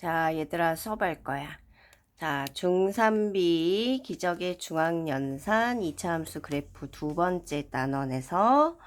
자, 얘들아 수업할 거야. 자, 중3B 기적의 중앙연산 2차 함수 그래프 두 번째 단원에서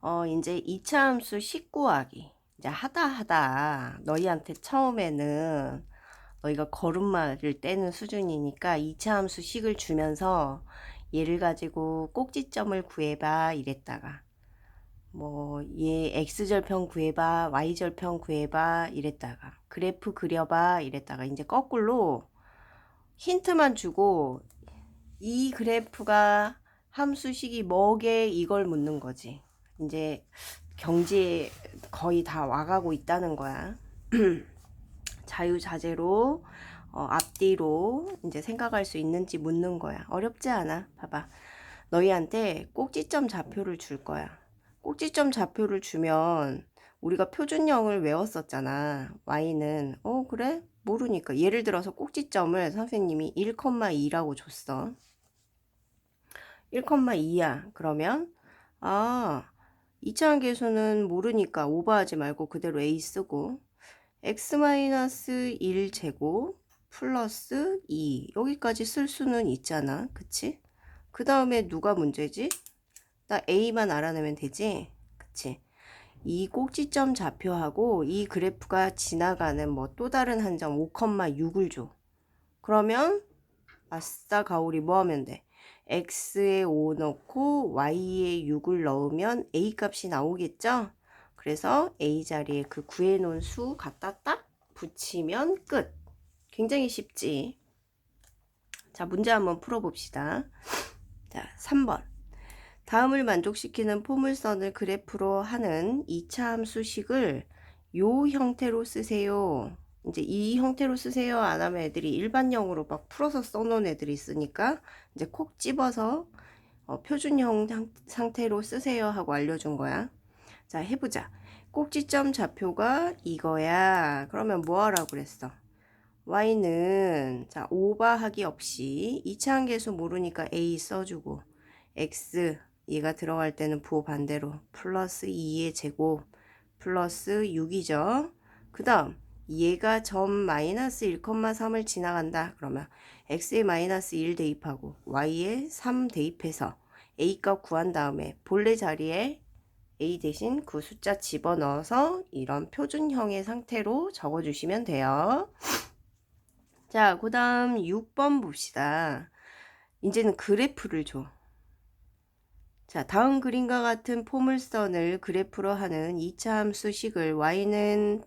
어, 이제 2차 함수 19하기. 이제 하다 하다 너희한테 처음에는 너희가 걸음마를 떼는 수준이니까 2차 함수 식을 주면서 얘를 가지고 꼭지점을 구해봐 이랬다가 뭐, 얘 x절편 구해봐, y절편 구해봐, 이랬다가, 그래프 그려봐, 이랬다가, 이제 거꾸로 힌트만 주고, 이 그래프가 함수식이 뭐게 이걸 묻는 거지. 이제 경지에 거의 다 와가고 있다는 거야. 자유자재로, 어, 앞뒤로 이제 생각할 수 있는지 묻는 거야. 어렵지 않아. 봐봐. 너희한테 꼭지점 좌표를 줄 거야. 꼭지점 좌표를 주면 우리가 표준형을 외웠었잖아. y는 어 그래? 모르니까 예를 들어서 꼭지점을 선생님이 1,2라고 줬어. 1,2야. 그러면 아 2차항 계수는 모르니까 오버하지 말고 그대로 a 쓰고 x-1 제곱 플러스 2 여기까지 쓸 수는 있잖아. 그치? 그 다음에 누가 문제지? 나 A만 알아내면 되지? 그치? 이 꼭지점 좌표하고 이 그래프가 지나가는 뭐 또 다른 한 점 5,6을 줘. 그러면 아싸 가오리 뭐 하면 돼? x에 5 넣고 y에 6을 넣으면 a 값이 나오겠죠? 그래서 a 자리에 그 구해놓은 수 갖다 딱 붙이면 끝. 굉장히 쉽지? 자, 문제 한번 풀어봅시다. 자, 3번. 다음을 만족시키는 포물선을 그래프로 하는 2차 함수식을 요 형태로 쓰세요. 이제 이 형태로 쓰세요. 안 하면 애들이 일반형으로 막 풀어서 써놓은 애들이 있으니까 이제 콕 집어서 어, 표준형 상- 상태로 쓰세요 하고 알려준 거야. 자, 해보자. 꼭지점 좌표가 이거야. 그러면 뭐 하라고 그랬어? y는 자 오버하기 없이 2차 함계수 모르니까 a 써주고 x 얘가 들어갈 때는 부호 반대로 플러스 2의 제곱 플러스 6이죠. 그 다음 얘가 점 마이너스 1,3을 지나간다. 그러면 x에 마이너스 1 대입하고 y에 3 대입해서 a 값 구한 다음에 본래 자리에 a 대신 그 숫자 집어넣어서 이런 표준형의 상태로 적어주시면 돼요. 자, 그 다음 6번 봅시다. 이제는 그래프를 줘. 자, 다음 그림과 같은 포물선을 그래프로 하는 2차 함수식을 y는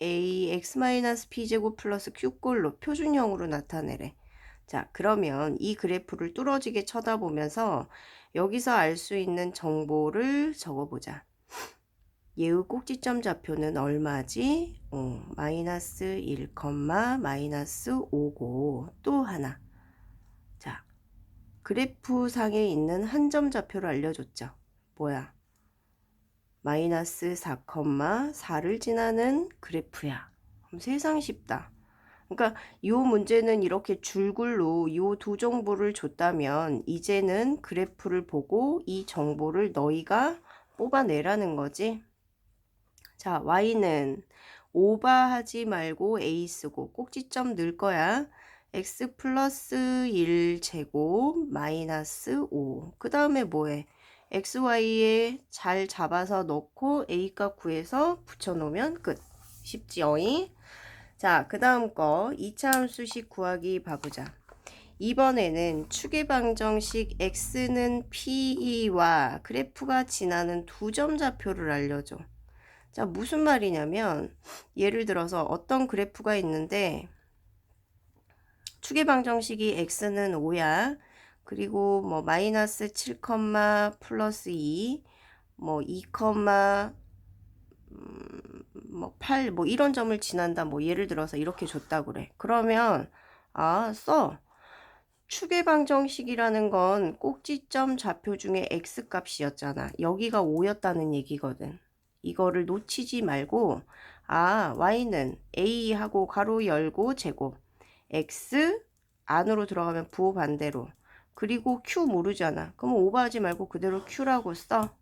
a x-p 제곱 플러스 q꼴로 표준형으로 나타내래. 자, 그러면 이 그래프를 뚫어지게 쳐다보면서 여기서 알 수 있는 정보를 적어보자. 얘의 꼭지점 좌표는 얼마지? 어, 마이너스 1, 마이너스 5고 또 하나. 자, 그래프 상에 있는 한 점 좌표를 알려줬죠. 뭐야? 마이너스 4,4를 지나는 그래프야. 그럼 세상 쉽다. 그러니까 이 문제는 이렇게 줄글로 이 두 정보를 줬다면 이제는 그래프를 보고 이 정보를 너희가 뽑아내라는 거지. 자, y는 오버하지 말고 a 쓰고 꼭지점 넣을 거야. X 플러스 1 제곱 마이너스 5. 그 다음에 뭐해? xy에 잘 잡아서 넣고 a 값 구해서 붙여놓으면 끝. 쉽지 어이? 자, 그 다음 거 2차 함수식 구하기 봐보자. 이번에는 축의 방정식 x는 PE와 그래프가 지나는 두 점 좌표를 알려줘. 자, 무슨 말이냐면 예를 들어서 어떤 그래프가 있는데 축의 방정식이 x는 5야. 그리고 뭐 마이너스 7, 플러스 2, 뭐 2, 음, 뭐 8, 뭐 이런 점을 지난다. 뭐 예를 들어서 이렇게 줬다 그래. 그러면 아, 써. 축의 방정식이라는 건 꼭지점 좌표 중에 x 값이었잖아. 여기가 5였다는 얘기거든. 이거를 놓치지 말고 아, y는 a 하고 가로 열고 제곱 x 안으로 들어가면 부호 반대로 그리고 q 모르잖아. 그럼 오버하지 말고 그대로 q라고 써.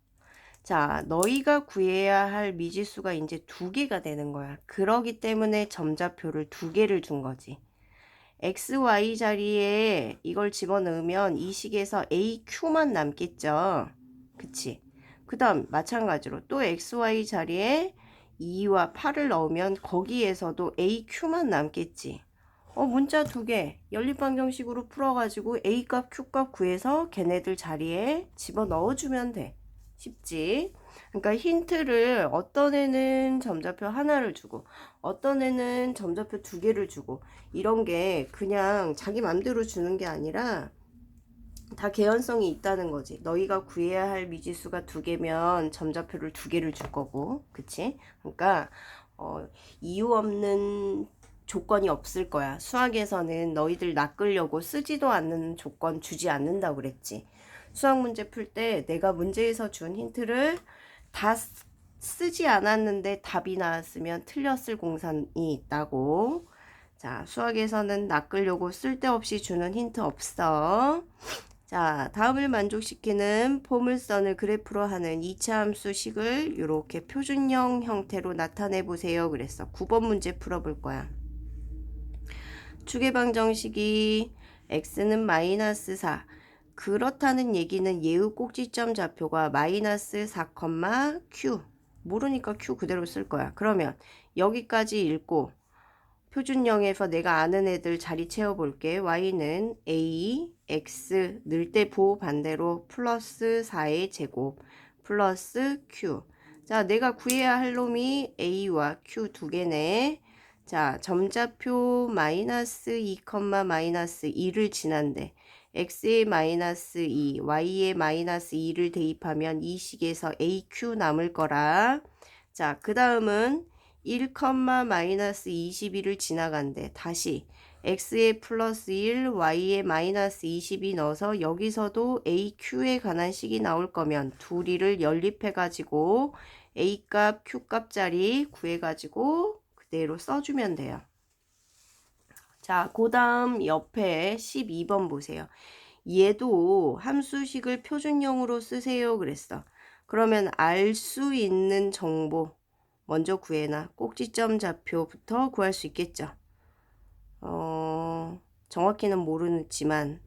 자, 너희가 구해야 할 미지수가 이제 두 개가 되는 거야. 그러기 때문에 점자표를 두 개를 준 거지. x, y 자리에 이걸 집어넣으면 이 식에서 a, q만 남겠죠. 그치? 그 다음 마찬가지로 또 x, y 자리에 2와 8을 넣으면 거기에서도 a, q만 남겠지. 어, 문자 두 개 연립 방정식으로 풀어가지고 a 값, q 값 구해서 걔네들 자리에 집어 넣어주면 돼. 쉽지? 그러니까 힌트를 어떤 애는 점자표 하나를 주고 어떤 애는 점자표 두 개를 주고 이런 게 그냥 자기 맘대로 주는 게 아니라 다 개연성이 있다는 거지. 너희가 구해야 할 미지수가 두 개면 점자표를 두 개를 줄 거고, 그치? 그러니까 어, 이유 없는 조건이 없을 거야. 수학에서는 너희들 낚으려고 쓰지도 않는 조건 주지 않는다고 그랬지. 수학 문제 풀 때 내가 문제에서 준 힌트를 다 쓰- 쓰지 않았는데 답이 나왔으면 틀렸을 공산이 있다고. 자, 수학에서는 낚으려고 쓸데없이 주는 힌트 없어. 자, 다음을 만족시키는 포물선을 그래프로 하는 2차 함수식을 이렇게 표준형 형태로 나타내 보세요. 그랬어. 9번 문제 풀어볼 거야. 추계방 정식이 x는 마이너스 4. 그렇다는 얘기는 예우 꼭지점 좌표가 마이너스 4, q. 모르니까 q 그대로 쓸 거야. 그러면 여기까지 읽고 표준형에서 내가 아는 애들 자리 채워볼게. y는 a, x 늘 때보 반대로 플러스 4의 제곱 플러스 q. 자, 내가 구해야 할 놈이 a와 q 두 개네. 자, 점자표 마이너스 2, 마이너스 2를 지난데 x의 마이너스 2, y의 마이너스 2를 대입하면 이 식에서 aq 남을 거라. 자, 그 다음은 1, 마이너스 22를 지나간대. 다시 x의 플러스 1, y의 마이너스 22 넣어서 여기서도 aq에 관한 식이 나올 거면 둘이를 연립해가지고 a값, q값짜리 구해가지고 그대로 써주면 돼요. 자, 그 다음 옆에 12번 보세요. 얘도 함수식을 표준형으로 쓰세요 그랬어. 그러면 알 수 있는 정보 먼저 구해놔. 꼭지점 좌표부터 구할 수 있겠죠. 어, 정확히는 모르지만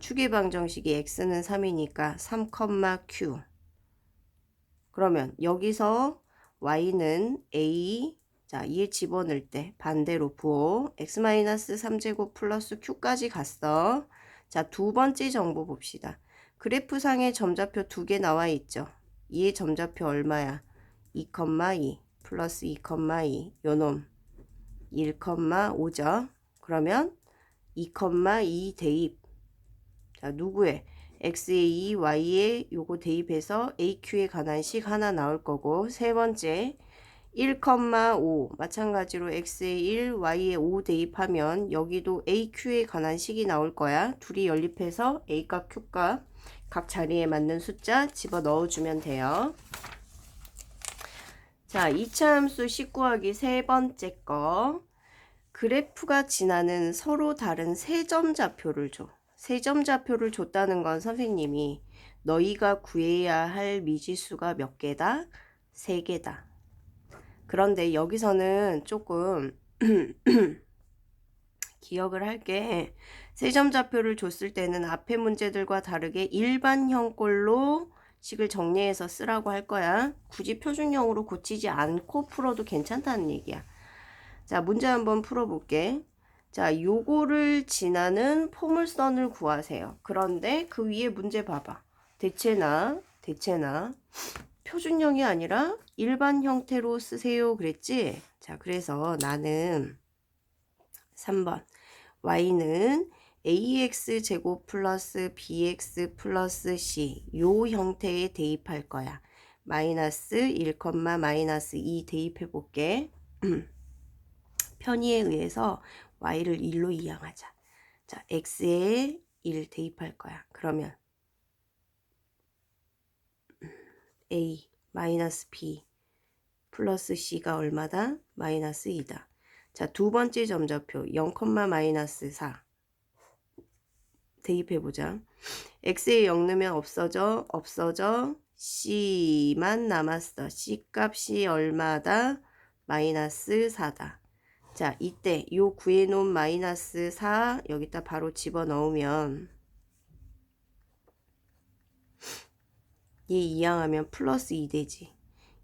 추계방정식이 x는 3이니까 3, q. 그러면 여기서 y는 a 자, 이에 집어넣을 때 반대로 부호 x-3제곱 플러스 q까지 갔어. 자, 두 번째 정보 봅시다. 그래프상에 점좌표 두 개 나와 있죠. 이의 점좌표 얼마야? 2,2 플러스 2,2 요놈 1,5죠. 그러면 2,2 대입. 자, 누구의? x에 2, y에 요거 대입해서 aq에 관한 식 하나 나올 거고 세 번째 1,5 마찬가지로 x에 1, y에 5 대입하면 여기도 aq에 관한 식이 나올 거야. 둘이 연립해서 a값, q값 각 자리에 맞는 숫자 집어 넣어주면 돼요. 자, 2차 함수 19하기 세 번째 거. 그래프가 지나는 서로 다른 세 점 좌표를 줘. 세 점 좌표를 줬다는 건 선생님이 너희가 구해야 할 미지수가 몇 개다? 세 개다. 그런데 여기서는 조금 기억을 할게. 세점 좌표를 줬을 때는 앞에 문제들과 다르게 일반형꼴로 식을 정리해서 쓰라고 할 거야. 굳이 표준형으로 고치지 않고 풀어도 괜찮다는 얘기야. 자, 문제 한번 풀어볼게. 자, 요거를 지나는 포물선을 구하세요. 그런데 그 위에 문제 봐봐. 대체나, 대체나, 표준형이 아니라 일반 형태로 쓰세요 그랬지? 자, 그래서 나는 3번 y는 ax 제곱 플러스 bx 플러스 c 요 형태에 대입할 거야. 마이너스 1, 마이너스 2 대입해 볼게. 편의에 의해서 y를 1로 이항하자. 자, x에 1 대입할 거야. 그러면 a 마이너스 b 플러스 c가 얼마다? 마이너스 2다. 자, 두 번째 점좌표 0, 마이너스 4 대입해 보자. x에 0 넣으면 없어져, 없어져, C만 남았어. C 값이 얼마다? 마이너스 4다. 자, 이때 요 구해 놓은 마이너스 4 여기다 바로 집어 넣으면 얘 이항하면 플러스 2 되지.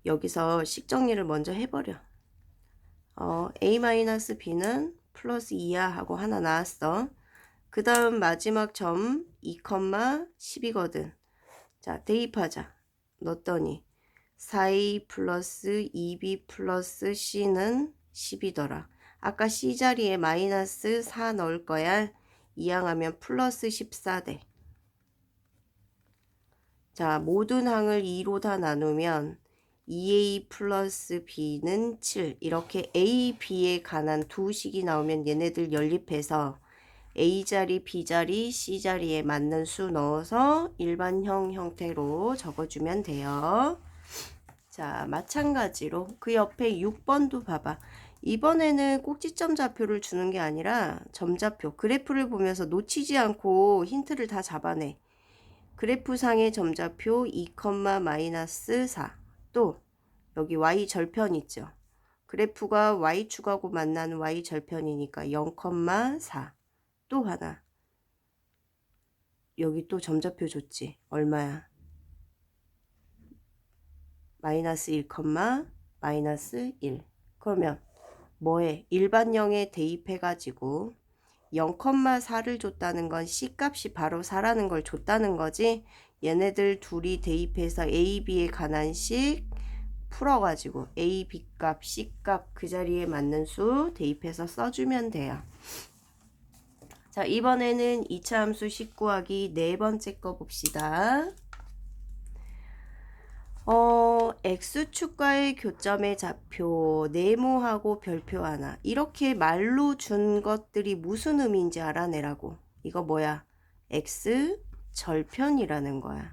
여기서 식정리를 먼저 해버려. 어, a-b는 플러스 2야 하고 하나 나왔어. 그 다음 마지막 점 2,10이거든. 자, 대입하자. 넣었더니 4a 플러스 2b 플러스 c는 10이더라. 아까 c 자리에 마이너스 4 넣을 거야. 이항하면 플러스 14 돼. 자, 모든 항을 2로 다 나누면 2a 플러스 b는 7. 이렇게 a, b에 관한 두 식이 나오면 얘네들 연립해서 a 자리, b 자리, c 자리에 맞는 수 넣어서 일반형 형태로 적어주면 돼요. 자, 마찬가지로 그 옆에 6번도 봐봐. 이번에는 꼭지점 좌표를 주는 게 아니라 점좌표, 그래프를 보면서 놓치지 않고 힌트를 다 잡아내. 그래프상의 점좌표 2, 마이너스 4. 또 여기 y 절편 있죠. 그래프가 y축하고 만나는 y 절편이니까 0,4. 또 하나. 여기 또 점좌표 줬지. 얼마야? 마이너스 1, 마이너스 1. 그러면 뭐해? 일반형에 대입해가지고 0,4를 줬다는 건 C값이 바로 4라는 걸 줬다는 거지. 얘네들 둘이 대입해서 A, B에 관한 식 풀어가지고 A, B 값, C 값 그 자리에 맞는 수 대입해서 써주면 돼요. 자, 이번에는 2차 함수 19하기 네 번째 거 봅시다. 어, x축과의 교점의 좌표, 네모하고 별표 하나. 이렇게 말로 준 것들이 무슨 의미인지 알아내라고. 이거 뭐야? x 절편이라는 거야.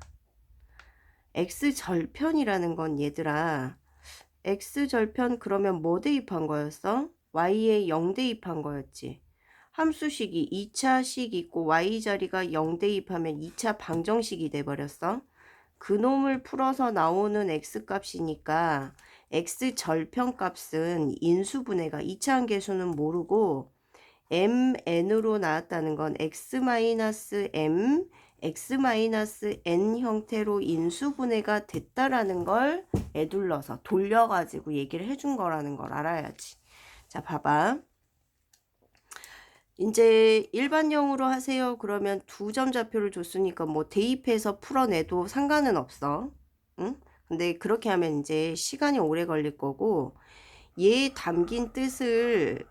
x 절편이라는 건 얘들아. x 절편 그러면 뭐 대입한 거였어? y에 0 대입한 거였지. 함수식이 2차식 있고 y 자리가 0 대입하면 2차 방정식이 돼버렸어. 그놈을 풀어서 나오는 x값이니까 x 절편 값은 인수분해가 2차 한 계수는 모르고 mn으로 나왔다는 건 x-m, x-n 형태로 인수분해가 됐다라는 걸 애둘러서 돌려가지고 얘기를 해준 거라는 걸 알아야지. 자, 봐봐. 이제 일반형으로 하세요. 그러면 두 점 좌표를 줬으니까 뭐 대입해서 풀어내도 상관은 없어. 응? 근데 그렇게 하면 이제 시간이 오래 걸릴 거고 얘 담긴 뜻을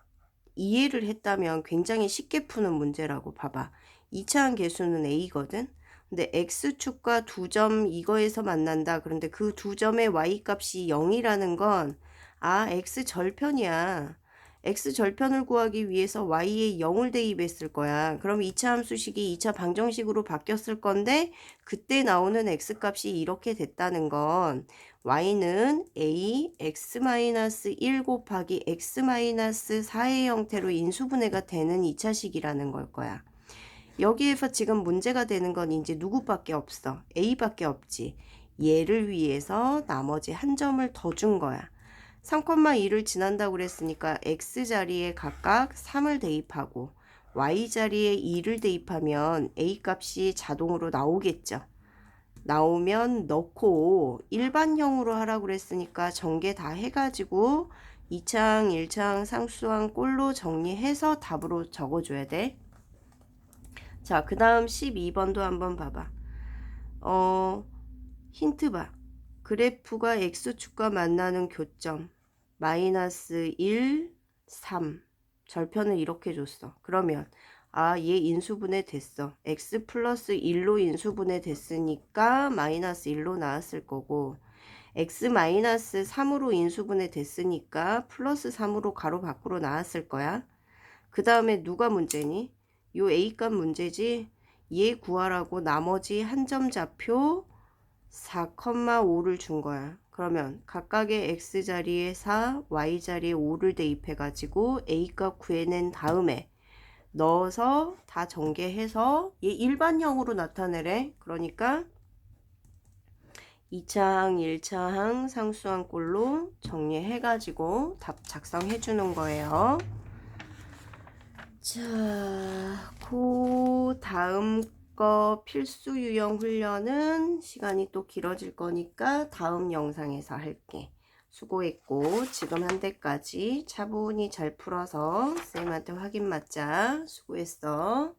이해를 했다면 굉장히 쉽게 푸는 문제라고 봐봐. 2차항 계수는 A거든. 근데 X축과 두 점 이거에서 만난다. 그런데 그 두 점의 Y값이 0이라는 건 아, X 절편이야. X 절편을 구하기 위해서 y에 0을 대입했을 거야. 그럼 2차 함수식이 2차 방정식으로 바뀌었을 건데 그때 나오는 x 값이 이렇게 됐다는 건 y는 a x-1 곱하기 x-4의 형태로 인수분해가 되는 2차식이라는 걸 거야. 여기에서 지금 문제가 되는 건 이제 누구밖에 없어. a밖에 없지. 얘를 위해서 나머지 한 점을 더 준 거야. 3,2를 지난다고 그랬으니까 x자리에 각각 3을 대입하고 y자리에 2를 대입하면 a 값이 자동으로 나오겠죠. 나오면 넣고 일반형으로 하라고 그랬으니까 전개 다 해가지고 2창, 1창, 상수항 꼴로 정리해서 답으로 적어줘야 돼. 자, 그 다음 12번도 한번 봐봐. 어, 힌트 봐. 그래프가 x축과 만나는 교점 마이너스 1, 3 절편을 이렇게 줬어. 그러면 아, 얘 인수분해 됐어. x 플러스 1로 인수분해 됐으니까 마이너스 1로 나왔을 거고 x 마이너스 3으로 인수분해 됐으니까 플러스 3으로 가로 밖으로 나왔을 거야. 그 다음에 누가 문제니? 요 a값 문제지? 얘 구하라고 나머지 한 점 좌표 4,5를 준 거야. 그러면 각각의 x자리에 4, y자리에 5를 대입해 가지고 a값 구해낸 다음에 넣어서 다 전개해서 얘 일반형으로 나타내래. 그러니까 2차항, 1차항, 상수항 꼴로 정리해 가지고 답 작성해 주는 거예요. 자, 그 다음 거 필수 유형 훈련은 시간이 또 길어질 거니까 다음 영상에서 할게. 수고했고 지금 한 대까지 차분히 잘 풀어서 쌤한테 확인 맞자. 수고했어.